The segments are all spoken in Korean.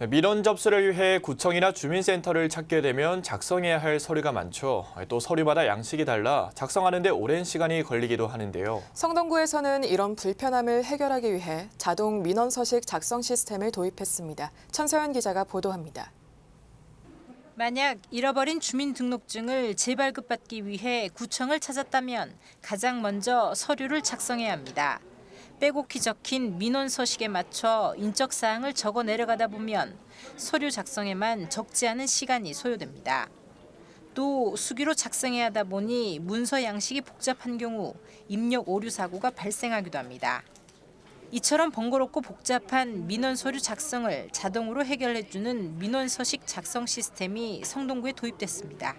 네, 민원 접수를 위해 구청이나 주민센터를 찾게 되면 작성해야 할 서류가 많죠. 또 서류마다 양식이 달라 작성하는 데 오랜 시간이 걸리기도 하는데요. 성동구에서는 이런 불편함을 해결하기 위해 자동 민원 서식 작성 시스템을 도입했습니다. 천서연 기자가 보도합니다. 만약 잃어버린 주민등록증을 재발급받기 위해 구청을 찾았다면 가장 먼저 서류를 작성해야 합니다. 빼곡히 적힌 민원 서식에 맞춰 인적 사항을 적어 내려가다 보면 서류 작성에만 적지 않은 시간이 소요됩니다. 또 수기로 작성해야 하다 보니 문서 양식이 복잡한 경우 입력 오류 사고가 발생하기도 합니다. 이처럼 번거롭고 복잡한 민원 서류 작성을 자동으로 해결해주는 민원 서식 작성 시스템이 성동구에 도입됐습니다.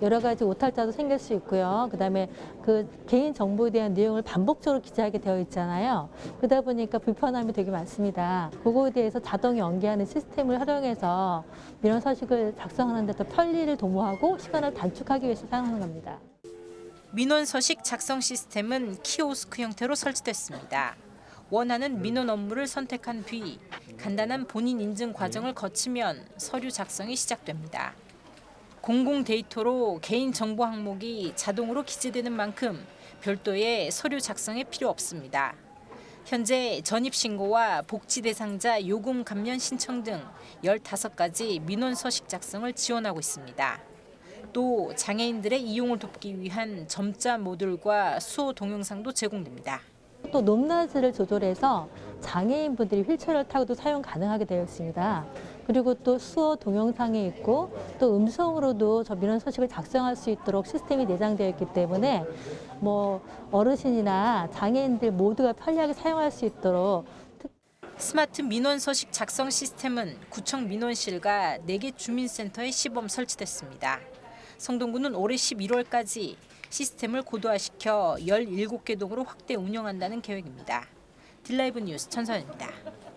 여러 가지 오탈자도 생길 수 있고요. 그다음에 그 개인 정보에 대한 내용을 반복적으로 기재하게 되어 있잖아요. 그러다 보니까 불편함이 되게 많습니다. 그거에 대해서 자동 연계하는 시스템을 활용해서 민원 서식을 작성하는 데 더 편리를 도모하고 시간을 단축하기 위해서 사용하는 겁니다. 민원 서식 작성 시스템은 키오스크 형태로 설치됐습니다. 원하는 민원 업무를 선택한 뒤 간단한 본인 인증 과정을 거치면 서류 작성이 시작됩니다. 공공 데이터로 개인 정보 항목이 자동으로 기재되는 만큼 별도의 서류 작성에 필요 없습니다. 현재 전입 신고와 복지 대상자 요금 감면 신청 등 15가지 민원 서식 작성을 지원하고 있습니다. 또 장애인들의 이용을 돕기 위한 점자 모듈과 수호 동영상도 제공됩니다. 또 높낮이를 조절해서 장애인분들이 휠체어를 타고도 사용 가능하게 되어 있습니다. 그리고 또 수어 동영상이 있고 또 음성으로도 저 민원 서식을 작성할 수 있도록 시스템이 내장되어 있기 때문에 뭐 어르신이나 장애인들 모두가 편리하게 사용할 수 있도록 스마트 민원 서식 작성 시스템은 구청 민원실과 4개 주민센터에 시범 설치됐습니다. 성동구는 올해 11월까지 시스템을 고도화시켜 17개 동으로 확대 운영한다는 계획입니다. 딜라이브 뉴스 천선입니다.